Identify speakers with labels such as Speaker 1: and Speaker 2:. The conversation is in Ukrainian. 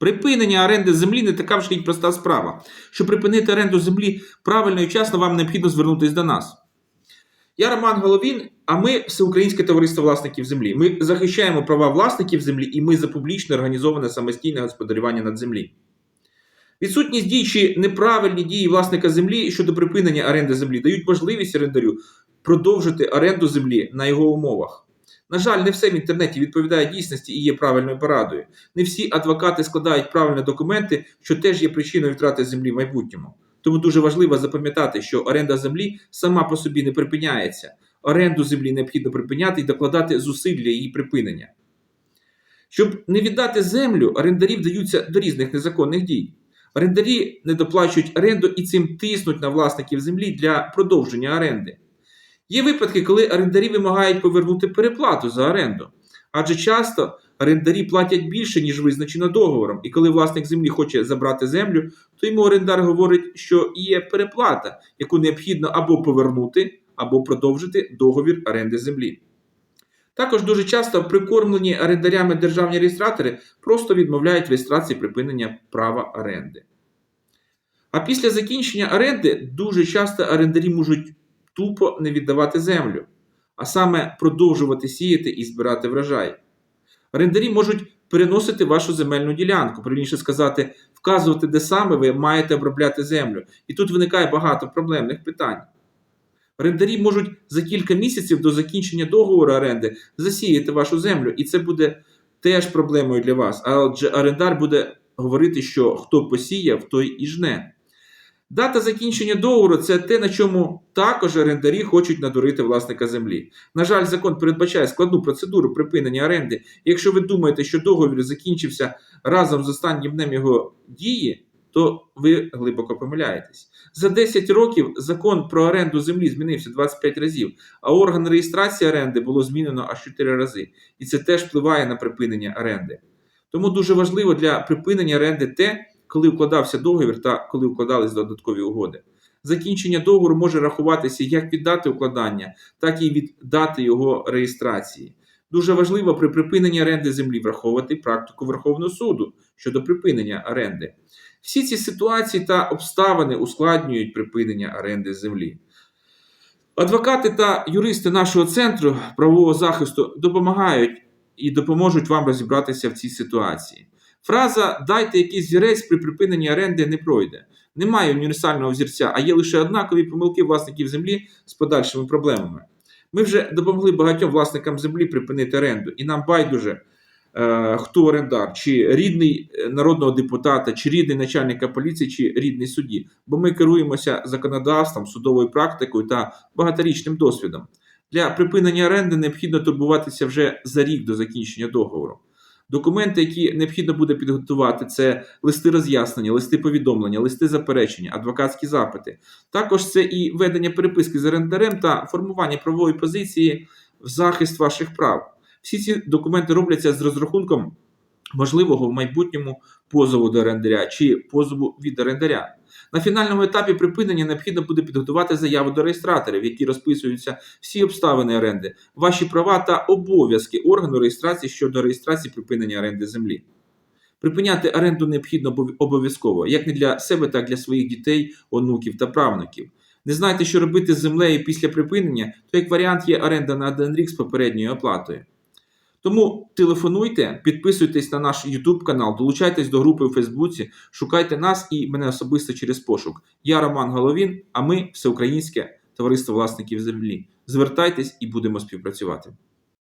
Speaker 1: Припинення оренди землі не така вже й проста справа. Щоб припинити оренду землі правильно і вчасно, вам необхідно звернутися до нас. Я Роман Головін, а ми Всеукраїнське товариство власників землі. Ми захищаємо права власників землі і ми за публічно організоване самостійне господарювання над землі. Відсутність дій чи неправильні дії власника землі щодо припинення оренди землі дають можливість орендарю продовжити оренду землі на його умовах. На жаль, не все в інтернеті відповідає дійсності і є правильною порадою. Не всі адвокати складають правильні документи, що теж є причиною втрати землі в майбутньому. Тому дуже важливо запам'ятати, що оренда землі сама по собі не припиняється. Оренду землі необхідно припиняти і докладати зусиль для її припинення. Щоб не віддати землю, орендарі вдаються до різних незаконних дій. Орендарі не доплачують оренду і цим тиснуть на власників землі для продовження оренди. Є випадки, коли орендарі вимагають повернути переплату за оренду, адже часто орендарі платять більше, ніж визначено договором, і коли власник землі хоче забрати землю, то йому орендар говорить, що є переплата, яку необхідно або повернути, або продовжити договір оренди землі. Також дуже часто прикормлені орендарями державні реєстратори просто відмовляють реєстрації припинення права оренди. А після закінчення оренди дуже часто орендарі можуть тупо не віддавати землю, а саме продовжувати сіяти і збирати врожай. Орендарі можуть переносити вашу земельну ділянку, правильніше сказати, вказувати, де саме ви маєте обробляти землю. І тут виникає багато проблемних питань. Орендарі можуть за кілька місяців до закінчення договору оренди засіяти вашу землю, і це буде теж проблемою для вас. Адже орендар буде говорити, що хто посіяв, той і жне. Дата закінчення договору це те, на чому також орендарі хочуть надурити власника землі. На жаль, закон передбачає складну процедуру припинення оренди. Якщо ви думаєте, що договір закінчився разом з останнім днем його дії, то ви глибоко помиляєтесь. За 10 років закон про оренду землі змінився 25 разів, а орган реєстрації оренди було змінено аж 4 рази. І це теж впливає на припинення оренди. Тому дуже важливо для припинення оренди те, коли укладався договір та коли укладались додаткові угоди. Закінчення договору може рахуватися як від дати укладання, так і від дати його реєстрації. Дуже важливо при припиненні оренди землі враховувати практику Верховного суду щодо припинення оренди. Всі ці ситуації та обставини ускладнюють припинення оренди землі. Адвокати та юристи нашого центру правового захисту допомагають і допоможуть вам розібратися в цій ситуації. Фраза дайте якийсь зірець при припиненні оренди не пройде. Немає універсального взірця, а є лише однакові помилки власників землі з подальшими проблемами. Ми вже допомогли багатьом власникам землі припинити оренду, і нам байдуже, е, хто орендар, чи рідний е, народного депутата, чи рідний начальника поліції, чи рідний судді. Бо ми керуємося законодавством, судовою практикою та багаторічним досвідом. Для припинення оренди необхідно турбуватися вже за рік до закінчення договору. Документи, які необхідно буде підготувати, це листи роз'яснення, листи повідомлення, листи заперечення, адвокатські запити. Також це і ведення переписки з орендарем та формування правової позиції в захист ваших прав. Всі ці документи робляться з розрахунком можливого в майбутньому позову до орендаря чи позову від орендаря. На фінальному етапі припинення необхідно буде підготувати заяву до реєстраторів, в якій розписуються всі обставини оренди, ваші права та обов'язки органу реєстрації щодо реєстрації припинення оренди землі. Припиняти оренду необхідно обов'язково, як не для себе, так і для своїх дітей, онуків та правнуків. Не знаєте, що робити з землею після припинення, то як варіант є оренда на один рік з попередньою оплатою. Тому телефонуйте, підписуйтесь на наш YouTube канал, долучайтесь до групи у Фейсбуці, шукайте нас і мене особисто через пошук. Я Роман Головін, а ми Всеукраїнське товариство власників землі. Звертайтесь і будемо співпрацювати.